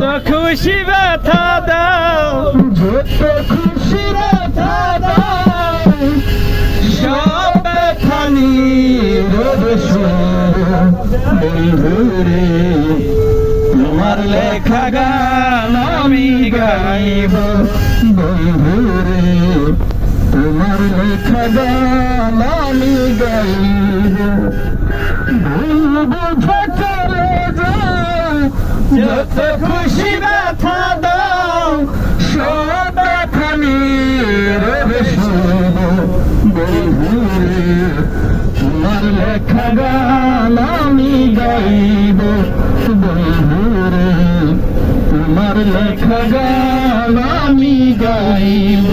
যত খুশি ব্যথা দাও। যত খুশি ব্যথা দাও। সব ব্যথা বন্ধুরে, তোমার লেখা গান আমি গাইব। বন্ধুরে, তোমার লেখা গান আমি গাইব। ভুল বুঝে চলে যাও যত খুশি ব্যথা দাও সব ব্যথা নীরবে তোমার লেখা গান আমি গাইব বন্ধুরে তোমার লেখা গান আমি গাইব।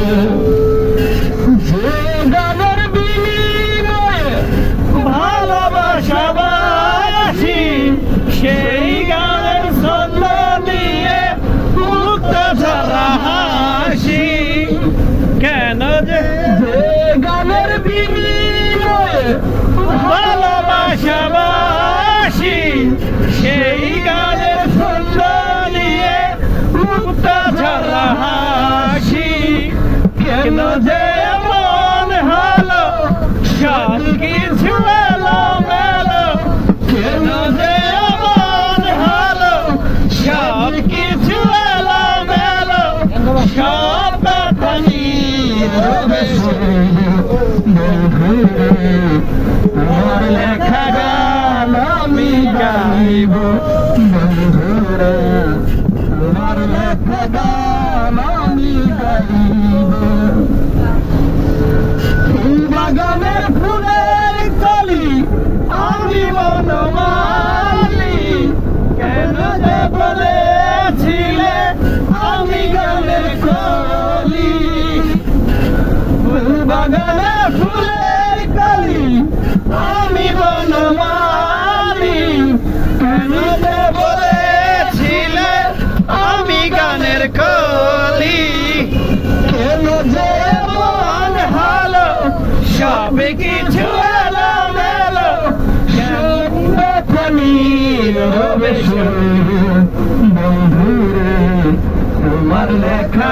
ভালোবাসাবাসি, সেই গানের ছন্দ নিয়ে মুক্ত হাসি। কেন যে মন হলো সব কেন যে মন হলো সব কিছু মেলো সব কথা বন্ধুরে লেখা আমি বাগানের ফুলের কলি আমি বনমালী বলেছিলে আমি গানের কলি। বাগানে ফুলের কলি, আমি বনমালী। বলেছিলে আমি গানের কলি? কেন যে মন হলো, সব কিছু বন্ধুরে, তোমার লেখা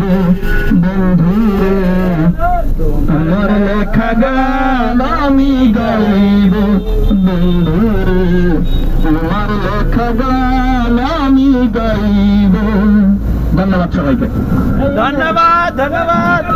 গাইব বন্ধুরে তোমার লেখা গান আমি গাইব। ধন্যবাদ সবাইকে। ধন্যবাদ ধন্যবাদ।